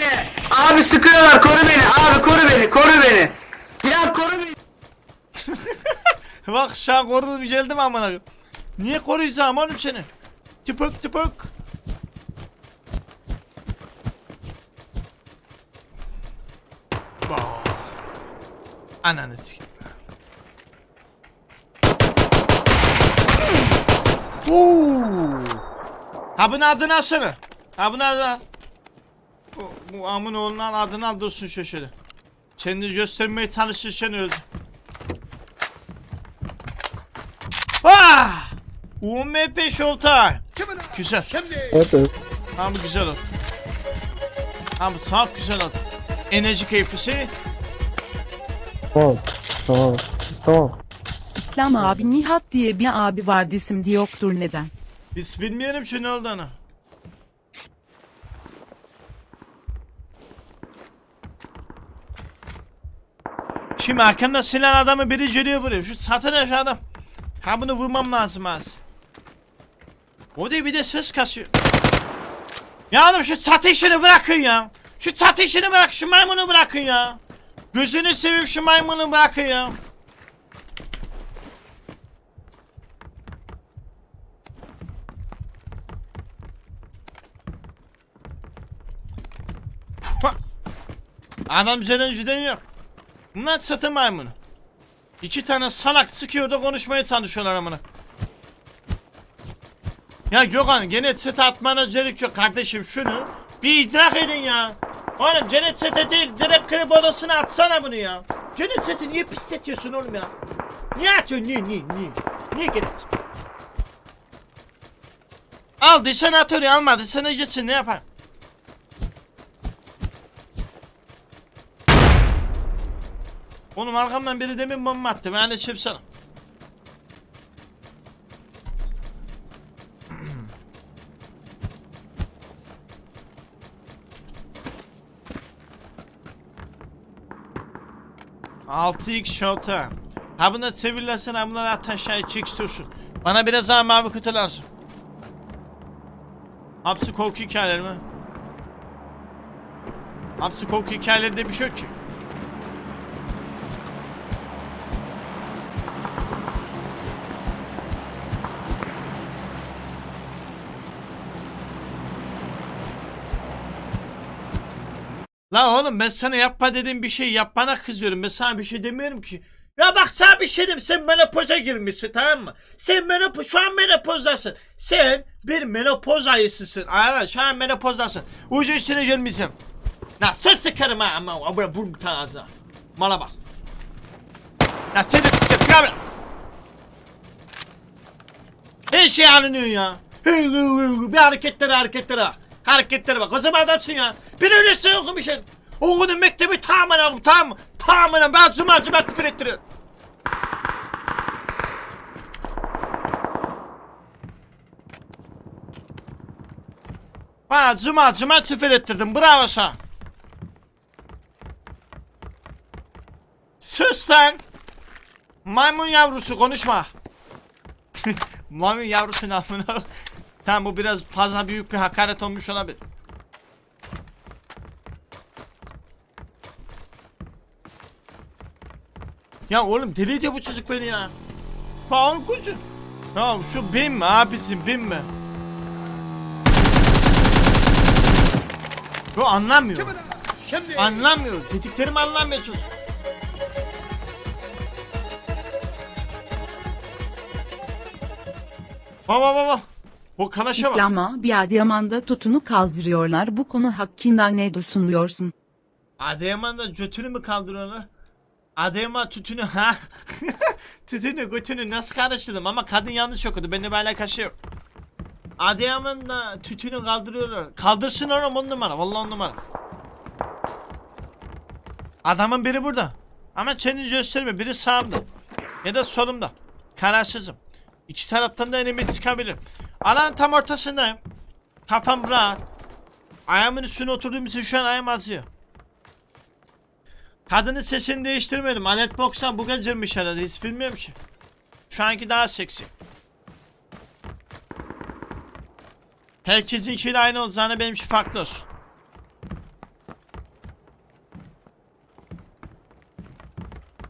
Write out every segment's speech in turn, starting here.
beni. Abi sıkıyorlar koru beni. Abi koru beni koru beni. Ya koru beni. Bak şu an korudum geldim amına. Niye koruyacağım oğlum seni? Tıpık tıpık. Bah. Ananı sikeyim. Ha bunun adını alsana. Ha bunun al. Bu, bu amın oğlunun adını al dursun şöyle. Kendini göstermeye çalışırken öldü. Ah! UMP Showtime. Güzel. Evet evet. Güzel oldu. Ama çok güzel oldu. Enerji keyfisi. Tamam. Tamam. Tamam. İslam abi Nihat diye bir abi vardı isimde yoktur neden? Biz bilmiyorum şu ne olduğunu. Şimdi arkamda silah adamı biri geliyor buraya. Şu satın şu adam. Ha bunu vurmam lazım az. O da bir de ses kasıyor. Ya oğlum şu satı işini bırakın ya. Şu satı işini bırak. Şu maymunu bırakın ya. Gözünü seveyim şu maymunu bırakın ya. Adam önceden yok. Bunlar satı maymunu. İki tane salak sıkıyor da konuşmaya çalışıyorlar amına. Ya Gökhan gene sete atmana gerek yok kardeşim şunu. Bir idrak edin ya. Oğlum cennet sete değil direkt klip odasına atsana bunu ya. Cennet seti niye pisletiyorsun oğlum ya? Niye atıyorsun niye niye niye? Niye cennet Al desenatörü almadı sana gitsin ne yapar? Oğlum arkamdan biri demin bomba attı ben de çipsana. Altı x showtime. Ha bunu sevilirsin ha bunları at aşağı 2x turşun. Bana biraz daha mavi kutu lazım. Hapsi korku hikayeleri mi? Hapsi korku hikayelerinde bir şey yok ki. La oğlum ben sana yapma dediğim bir şey yapmana kızıyorum. Ben sana bir şey demiyorum ki. Ya bak sana bir şey diyeyim. Sen menopoza girmişsin tamam mı? Sen menopoz, şu an menopozdasın. Sen bir menopoz ayısısın. Aynen şu an menopozdasın. Ucu üstüne gelmişim. La söz sıkarım ha ama abone vur bir tane ağzına. Mala bak. Ya sen de çıkar çıkar bırak. Her şey alınıyor ya. Bir hareketlere hareketlere. Hareketlere bak. O zaman adamsın ya. Bir öylesi okumuşsun. Oğlunun mektebi tamamen tamam mı? Tamamen ben cuma cuma küfür ettiriyor. Bana cuma cuma küfür ettirdim. Bravo sana. Sus lan. Maymun yavrusu konuşma. Maymun yavrusu namına. Tamam bu biraz fazla büyük bir hakaret olmuş olabilir. Ya oğlum deli ediyor bu çocuk beni ya. Kaan kuzu. Ya şu bin mi abisin bin mi? Yo anlamıyor. Anlamıyor. Dediklerimi anlamıyor çocuk. Baba baba. O kanaşa bak. İslam'a bir Adıyaman'da tutunu kaldırıyorlar. Bu konu hakkında ne düşünüyorsun? Adıyaman'da götünü mü kaldırıyorlar? Adıyaman tütünü ha? tütünü götünü nasıl karıştırdım ama kadın yanlış okudu. Benimle bir alakası yok. Adıyaman'da tütünü kaldırıyorlar. Kaldırsın oğlum on numara. Vallahi on numara. Adamın biri burada. Ama kendini gösterme. Biri sağımda. Ya da solumda. Kararsızım. İki taraftan da enemi çıkabilir. Alan tam ortasındayım. Kafam rahat. Ayağımın üstüne oturduğum için şu an ayağım azıyor. Kadının sesini değiştirmedim. Anet Box'tan bu gecirmiş herhalde. Hiç bilmiyorum ki. Şu anki daha seksi. Herkesinkiyle aynı olacağına benimki farklı olsun.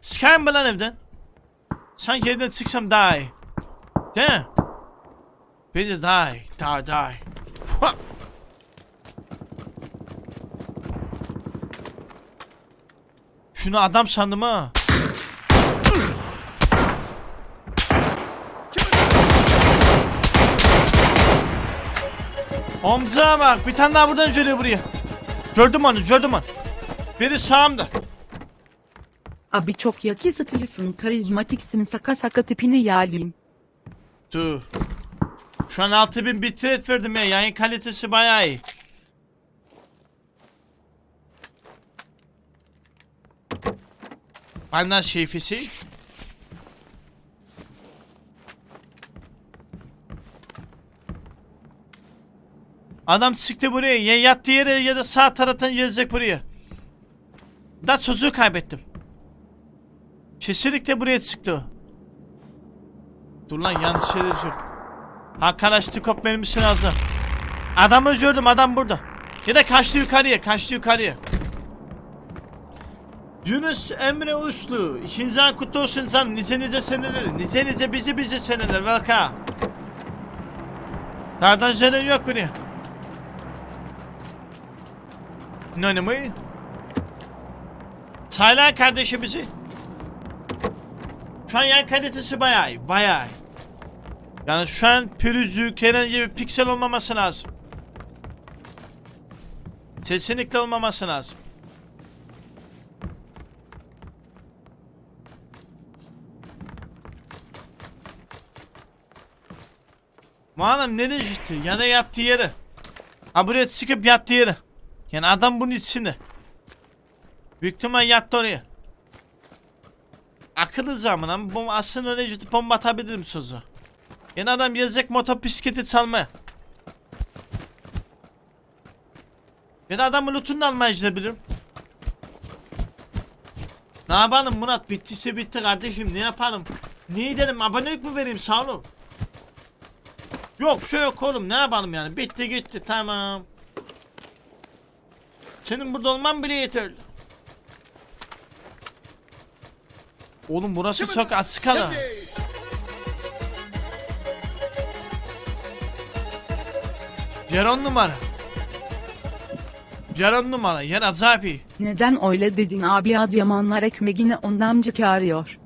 Çıkayım mı lan evden? Sanki evden çıksam daha iyi. Değil mi? Beni daha iyi. Fuh! Şunu adam sandım ha. Omza bak bir tane daha buradan geliyor buraya. Gördüm onu gördüm onu. Biri sağımda. Abi çok yakışıklısın karizmatiksin saka saka tipini yağlayayım. Dur. Şu an 6000 bitrate verdim ya yayın kalitesi bayağı iyi. Benden şeyfisi. Adam çıktı buraya ya yattığı yere ya da sağ taraftan gelecek buraya. Da çocuğu kaybettim. Kesinlikle buraya çıktı. Dur lan yanlış yere düşürdüm. Arkadaş tükop mermisi lazım. Adamı gördüm adam burada. Ya da kaçtı yukarıya kaçtı yukarıya. Yunus Emre Uslu. An kutlu olsun canım. Nice nice seneler. Nice nice bizi bizi seneler. Welcome. Tardan jenen yok buraya. Ne ne mi? Taylan kardeşimizi. Şu an yan kalitesi bayağı iyi. Bayağı iyi. Yani şu an pürüzlük herhangi bir piksel olmaması lazım. Kesinlikle olmaması lazım. Muhanım nereye gitti? Ya da yattığı yere. Ha buraya çıkıp yattığı yere. Yani adam bunun içinde. Büyük ihtimal yattı oraya. Akıllı zaman ama aslında öyle ciddi bomba atabilirim sözü. Yani adam yazacak motobisikleti çalmaya. Ya da adamın lootunu almaya gidebilirim. Ne yapalım Murat? Bittiyse bitti kardeşim. Ne yapalım? Ne edelim? Abonelik mi vereyim? Sağ olun. Yok şu yok oğlum. Ne yapalım yani? Bitti gitti. Tamam. Senin burada olman bile yeterli. Oğlum burası çok açık alan. Yer on numara. Yer on numara. Yer iyi. Neden öyle dedin abi Adıyamanlar ekmeğini ondan çıkarıyor.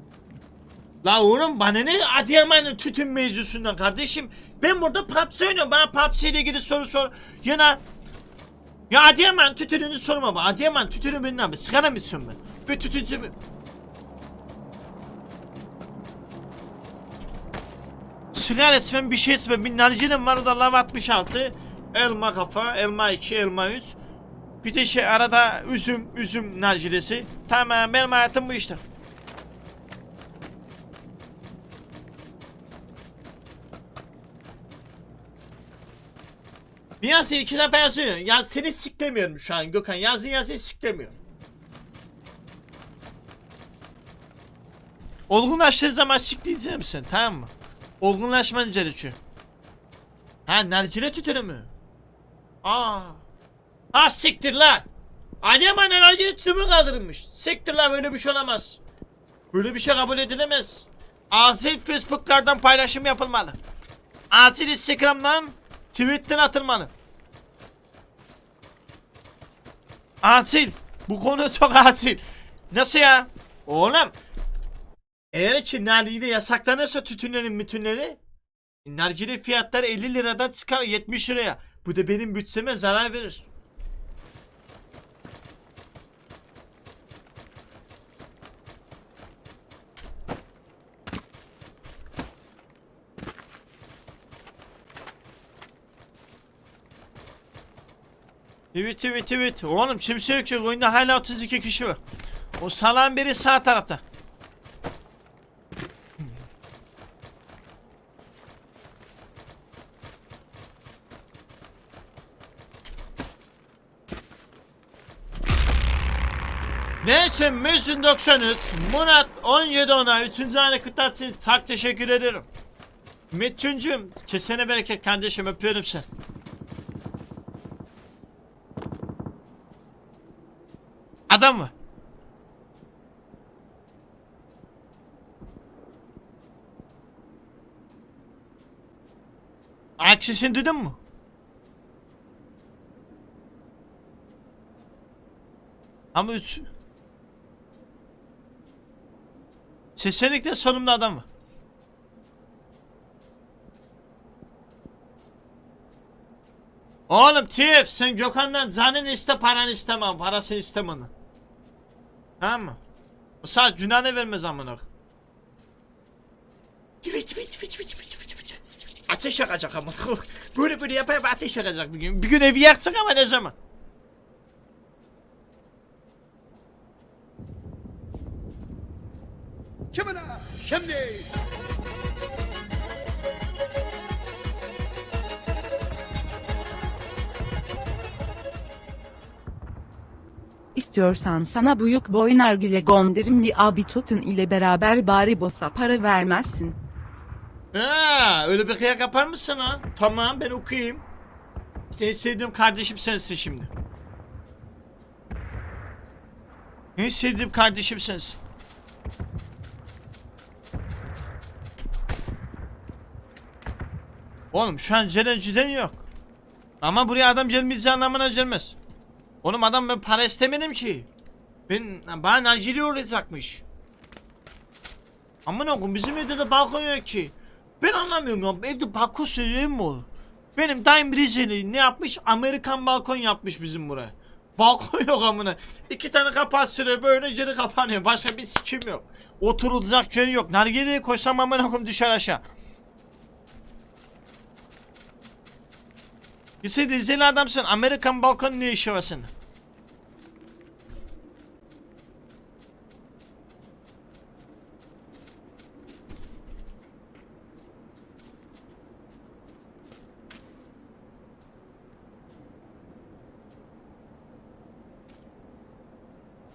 La oğlum bana ne Adıyaman'ın tütün mevzusundan kardeşim. Ben burada PUBG oynuyorum. Bana PUBG ile ilgili soru sor. Yana ya Adıyaman tütününü sorma bana. Adıyaman tütünü abi. Sigara mı ben? Bir tütüncü mü? Sigara içmem bir şey içmem. Bir nargilem var o da lav 66. Elma kafa, elma 2, elma 3. Bir de şey arada üzüm, üzüm nargilesi. Tamam benim hayatım bu işte. Niyazi iki defa yazıyor. Ya seni siklemiyorum şu an Gökhan. Yazın yazın siklemiyorum. Olgunlaştığı zaman sikleyeceğim sen tamam mı? Olgunlaşman gerekiyor. Ha nargile tütünü mü? Aa. Ha siktir lan. Adıyaman nargile tütünü kaldırılmış. Siktir lan böyle bir şey olamaz. Böyle bir şey kabul edilemez. Acil Facebook'lardan paylaşım yapılmalı. Acil Instagram'dan Twitter'dan atılmalı. Acil. Bu konu çok acil. Nasıl ya? Oğlum. Eğer ki nargile yasaklanırsa tütünlerin mütünleri nargile fiyatları 50 liradan çıkar 70 liraya. Bu da benim bütçeme zarar verir. Evet evet evet. Oğlum kimse yok ki oyunda hala 32 kişi var. O salan biri sağ tarafta. Herkese Müslüm 93, Murat 17 ona 3. ayına kutlatsınız. Tak teşekkür ederim. Metçuncum kesene bereket kardeşim öpüyorum seni. Adam mı? Ayak sesini duydun? Ama üç... Kesinlikle sonumda adam var. Oğlum Tif sen Gökhan'dan zanını iste paranı istemem. Parasını istem onu. Tamam mı? O saat günahını vermez amına. Ateş yakacak ama. böyle böyle yapa yapa ateş yakacak bir gün. Bir gün evi yaksak ama ne zaman? İstiyorsan sana büyük boy nargile gönderim bir abi tutun ile beraber bari bosa para vermezsin. Ha, öyle bir kıyak yapar mısın ha? Tamam ben okuyayım. En sevdiğim kardeşim sensin şimdi. En sevdiğim kardeşim sensin. Oğlum şu an Ciden yok. Ama buraya adam gelmeyeceği anlamına gelmez. Oğlum adam ben para istemedim ki. Ben bana Nijerya olacakmış. Aman oğlum bizim evde de balkon yok ki. Ben anlamıyorum ya evde balkon söyleyeyim mi olur? Benim dayım Rizeli ne yapmış? Amerikan balkon yapmış bizim buraya. Balkon yok amına. İki tane kapat süre böyle geri kapanıyor. Başka bir sikim yok. Oturulacak yeri yok. Nargileyi koysam amına koyayım düşer aşağı. Sen Rizeli adamsın. Amerikan balkon ne işi var senin?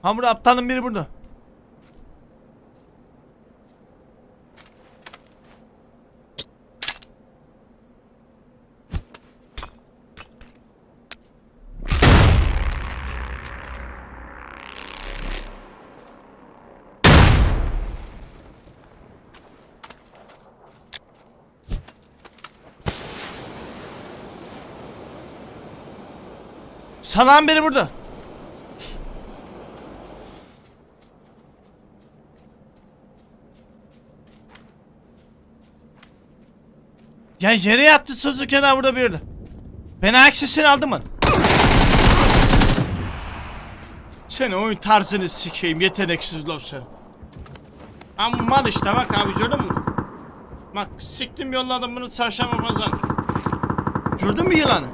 Hamur aptalın biri burada. Salam biri burada. Ya yere yattı çocuk ya burada bir. Ben ayak sesini aldım mı? Seni oyun tarzını sikeyim yeteneksiz lan sen. Aman işte bak abi gördün mü? Bak siktim yolladım bunu çarşamba pazar. Gördün mü yılanı?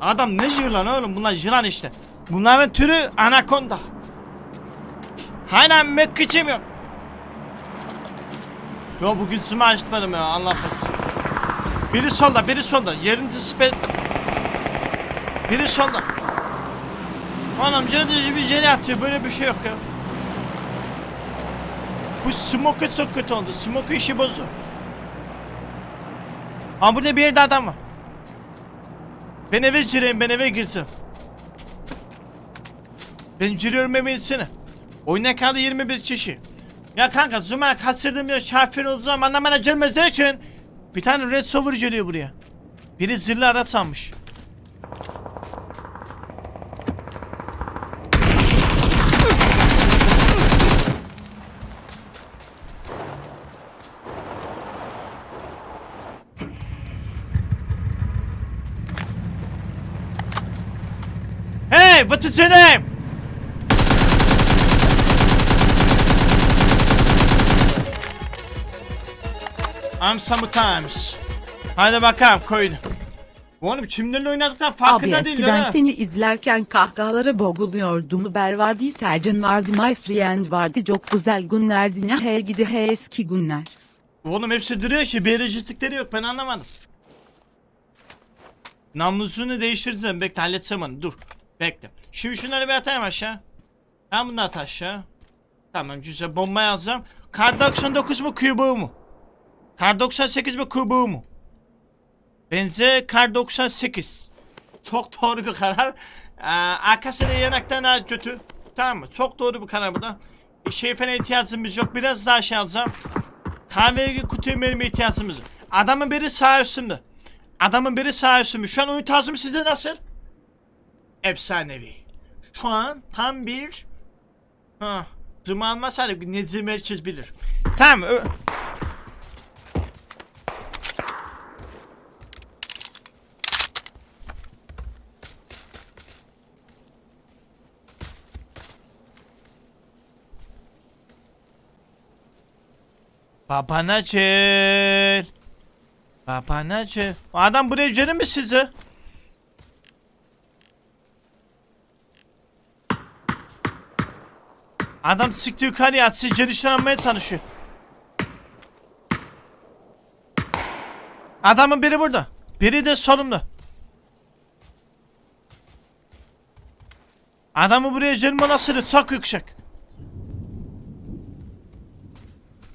Adam ne yılanı oğlum bunlar yılan işte. Bunların türü anakonda. Hala mekkıçım yok. Yo bugün sumu açtırmadım ya Allah affetsin. Biri solda, biri solda. Yerin spe... Biri solda. Anam cadıcı bir jeli atıyor. Böyle bir şey yok ya. Bu smoke çok kötü oldu. Smoke işi bozdu. Ama burada bir yerde adam var. Ben eve gireyim, ben eve girsem. Ben giriyorum evin içine. Oyuna kaldı 21 kişi. Ya kanka Zuma kaçırdım ya şafir olacağım anlamana gelmez derken bir tane Red Sover geliyor buraya. Biri zırhlı araç almış. Hey, what is your name? I'm sometimes. Hadi bakalım koyun. Oğlum kimlerle oynadıktan Abi farkında değil eskiden ha. seni izlerken kahkahalara boğuluyordum. Ber vardı, Sercan vardı, my friend vardı. Çok güzel günlerdi. Ne he gidi he eski günler. Oğlum hepsi duruyor ki bereciklikleri yok ben anlamadım. Namlusunu değiştireceğim bekle halletsem onu dur. Bekle. Şimdi şunları bir atayım aşağı. Ben bunu at aşağı. Tamam güzel bombayı alacağım. Kar 99 mu kubuğu mu? Kar 98 mi kubuğu mu? Benze kar 98. Çok doğru bir karar. Ee, arkasına yanaktan kötü. Tamam mı? Çok doğru bir karar bu da. E, ihtiyacımız yok. Biraz daha şey alacağım. Kahverengi kutuya benim ihtiyacımız. Adamın biri sağ üstünde. Adamın biri sağ üstümü. Şu an oyun tarzım size nasıl? Efsanevi. Şu an tam bir... Ha. Zıma almasaydık ne zıma herkes bilir. Tamam. Gel. Babana gel. O adam buraya gelir mi sizi? Adam sıktı yukarıya. Siz genişten almaya çalışıyor. Adamın biri burada. Biri de solumda. Adamı buraya gelme olasılığı çok yüksek.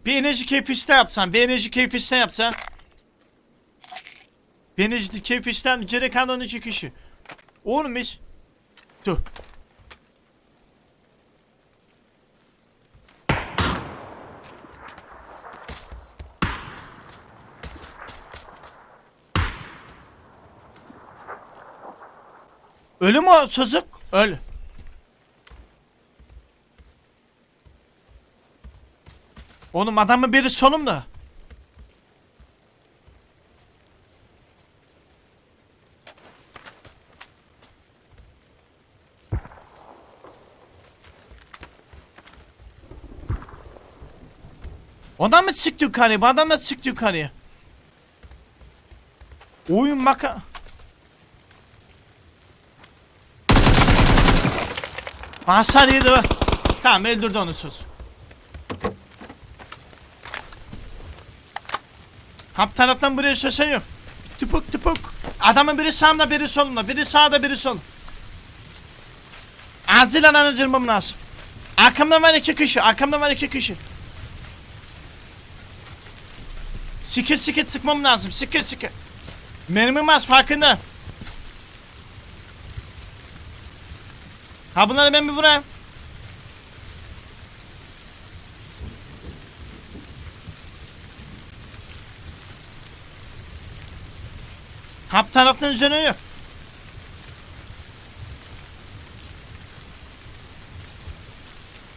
Bir enerji keyfiste yapsan, bir enerji keyfiste yapsan. Bir enerji keyfisten gerek kalan 12 kişi. Biz... Dur. Ölü mü o çocuk? Oğlum adamın biri solumda. Adam mı çıktı yukarıya? Bu adam da çıktı yukarıya. Oyun maka... Hasar yedi. Tamam öldürdü onu söz. Hap taraftan buraya şaşıyor. Tıpuk tıpuk. Adamın biri sağımda biri solumda. Biri sağda biri sol. Acilen anacırmam lazım. Arkamda var iki kişi. Arkamda var iki kişi. Sikir sikir sıkmam lazım. Sikir sikir. Mermim az farkında. Ha bunları ben bir vurayım. Taraftan canı yok.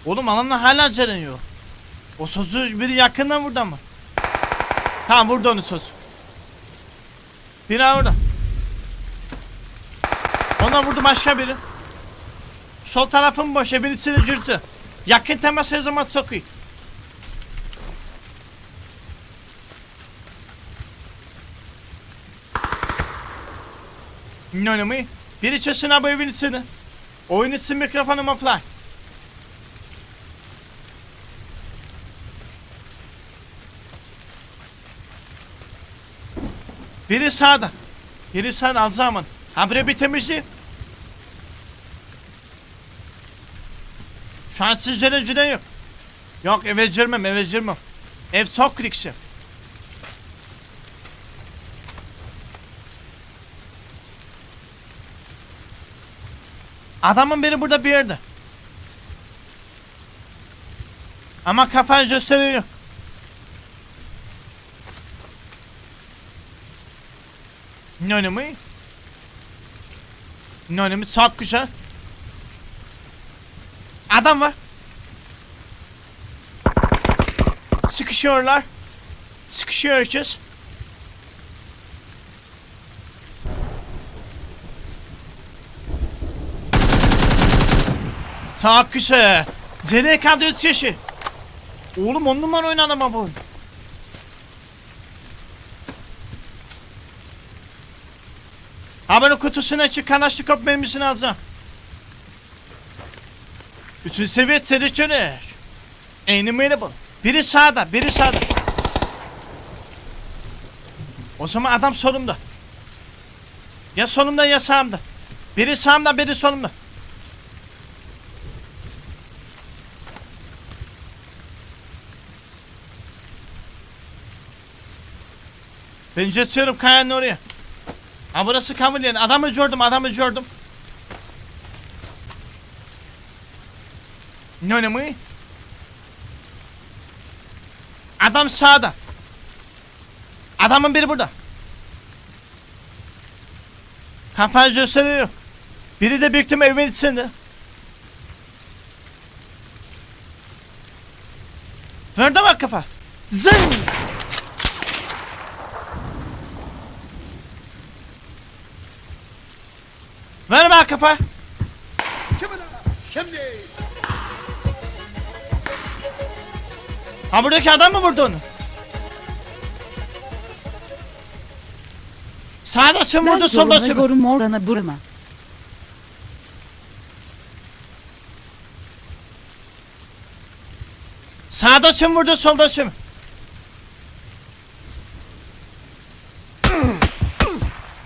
Oğlum alanda hala canı yok. O sözü biri yakından vurdu ama. Tamam vurdu onu söz. Biri orada. Ona vurdu başka biri. Sol tarafım boş, içi de cırsı. Yakın temas her zaman çok Ne oynamayı? Biri çesin abi evin içini. Oyun için mikrofonum offline. Biri sağda. Biri sağda al zaman. Ha buraya bir temizliği. Şu an sizce önceden yok. Yok eve girmem eve girmem. Ev çok kriksi. Adamın biri burada bir yerde. Ama kafanı gösteriyor. Ne önemi? Ne önemi? Çok güzel. Adam var. Sıkışıyorlar. Sıkışıyor herkes. Sağ kişi. CNK 4 yaşı. Oğlum on numara oynadı ama bu. Haberin kutusuna çıkan açlık kapı mermisini alacağım. Bütün seviye selektörü. Animatable. Biri sağda, biri sağda. O zaman adam solumda. Ya solumda ya sağımda. Biri sağımda, biri solumda. Ben geçiyorum kayanın oraya. Ha burası kamil. Adamı gördüm, adamı gördüm. Ne önemi? Adam sağda. Adamın biri burada. Kafanı gösteriyor. Biri de büyük ihtimal evin içinde. Ver de bak kafa. Zın. Ver bak kafa. Ha buradaki adam mı vurdu onu? Sağda çım vurdu solda çım. Gorum orana burama. Sağda çım vurdu solda çım.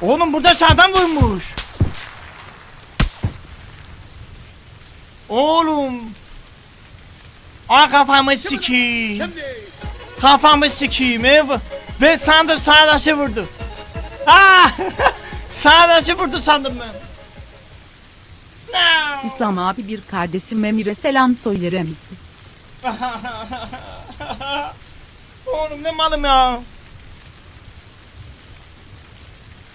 Oğlum burada sağdan vurmuş. Oğlum. Aa kafamı sikeyim. Kafamı sikeyim ev. Ben sandım sağdaşı vurdu. Aa! sağdaşı vurdu sandım ben. No. İslam abi bir kardeşim Emir'e selam söyler misin? Oğlum ne malım ya.